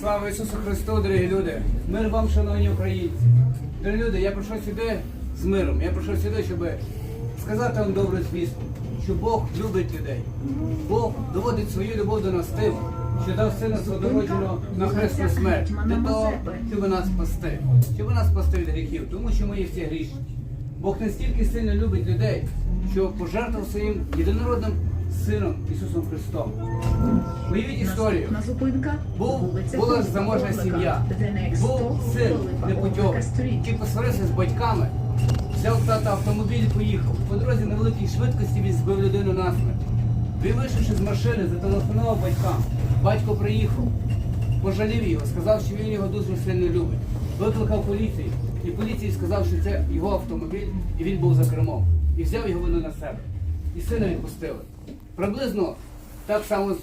Слава Ісусу Христу, дорогі люди! Мир вам, шановні українці! Дорогі люди, я прийшов сюди з миром. Я прийшов сюди, щоб сказати вам добру звістку, що Бог любить людей. Бог доводить свою любов до нас тим, що дав сина свого дородженого на хресну смерть для того, щоб нас спасти, щоб нас спасти від гріхів, тому що ми є всі грішні. Бог настільки сильно любить людей, що пожертвував своїм єдинородним сином Ісусом Христом. Уявіть історію. Був, була заможна сім'я, був син непутьовий, який посварився з батьками, взяв тата автомобіль і поїхав. По дорозі на великій швидкості він збив людину насмерть. Він вийшовши з машини, зателефонував батькам. Батько приїхав, пожалів його, сказав, що він його дуже сильно любить. Викликав поліцію, і поліції сказав, що це його автомобіль, і він був за кермом. І взяв його вину на себе. І сина відпустили. Приблизно так само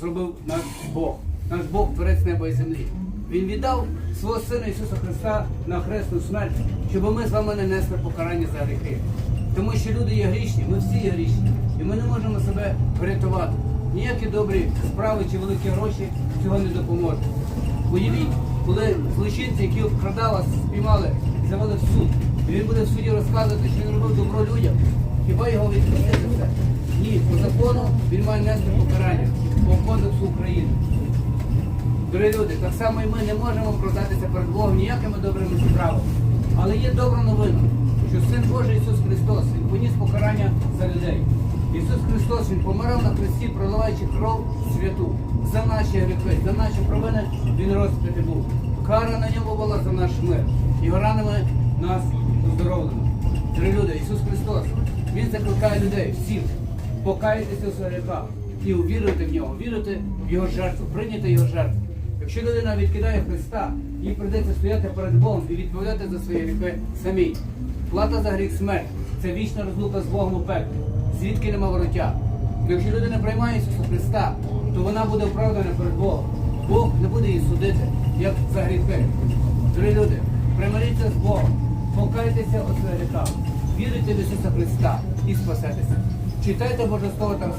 зробив наш Бог, наш Бог творець неба і землі. Він віддав свого Сина Ісуса Христа на хресну смерть, щоб ми з вами не несли покарання за гріхи. Тому що люди є грішні, ми всі є грішні, і ми не можемо себе врятувати. Ніякі добрі справи чи великі гроші цього не допоможуть. Уявіть, коли злочинці, які обкрадали, спіймали, завели в суд, і він буде в суді розказувати, що він робив добро людям, хіба його відпустити все? Ні, по закону він має нести покарання по кодексу України. Дорогі люди, так само і ми не можемо оправдатися перед Богом ніякими добрими справами. Але є добра новина, що Син Божий Ісус Христос, Він поніс покарання за людей. Ісус Христос, Він помирав на хресті, проливаючи кров святу за наші гріхи, за наші провини Він розп'ятий був. Кара на ньому була за наш мир. Його ранами нас оздоровлено. Дорогі люди, Ісус Христос, Він закликає людей всіх покаятися у своїх гріхах і увірити в нього, вірити в його жертву, прийняти його жертву. Якщо людина відкидає Христа, їй прийдеться стояти перед Богом і відповідати за свої гріхи самій. Плата за гріх смерть це вічна розлука з Богом у пеклі, звідки нема вороття. Якщо людина приймає Ісуса Христа, то вона буде оправдана перед Богом. Бог не буде її судити, як за гріхи. Дорогі люди, примиріться з Богом, покайтеся у своїх гріхах, вірите в Ісуса Христа і спасетеся. Читайте Боже Слово там